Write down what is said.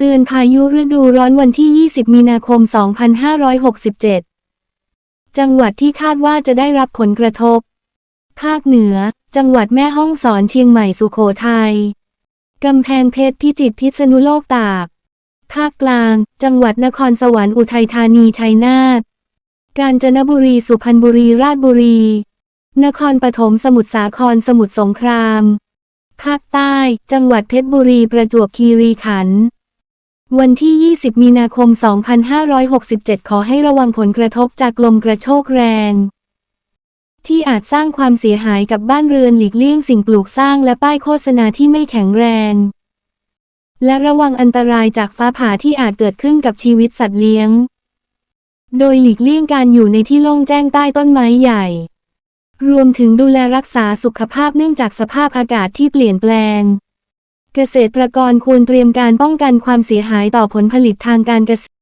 เตือนพายุฤดูร้อนวันที่ 20 มีนาคม 2567 จังหวัดที่คาดว่าจะได้รับผลกระทบ ภาคเหนือ จังหวัดแม่ฮ่องสอนเชียงใหม่สุโขทัย กำแพงเพชรพิจิตรพิษณุโลกตาก ภาคกลาง จังหวัดนครสวรรค์อุทัยธานีชัยนาท กาญจนบุรีสุพรรณบุรีราชบุรี นครปฐมสมุทรสาครสมุทรสงคราม ภาคใต้ จังหวัดเพชรบุรีประจวบคีรีขันธ์ วันที่ 20 มีนาคม 2567 ขอให้ระวังผลกระทบจากลมกระโชกแรง ที่อาจสร้างความเสียหายกับบ้านเรือนหลีกเลี่ยงสิ่งปลูกสร้างและป้ายโฆษณาที่ไม่แข็งแรง และระวังอันตรายจากฟ้าผ่าที่อาจเกิดขึ้นกับชีวิตสัตว์เลี้ยง โดยหลีกเลี่ยงการอยู่ในที่โล่งแจ้งใต้ต้นไม้ใหญ่ รวมถึงดูแลรักษาสุขภาพเนื่องจากสภาพอากาศที่เปลี่ยนแปลง เกษตรกรควรเตรียมการป้องกันความเสียหายต่อผลผลิตทางการเกษตร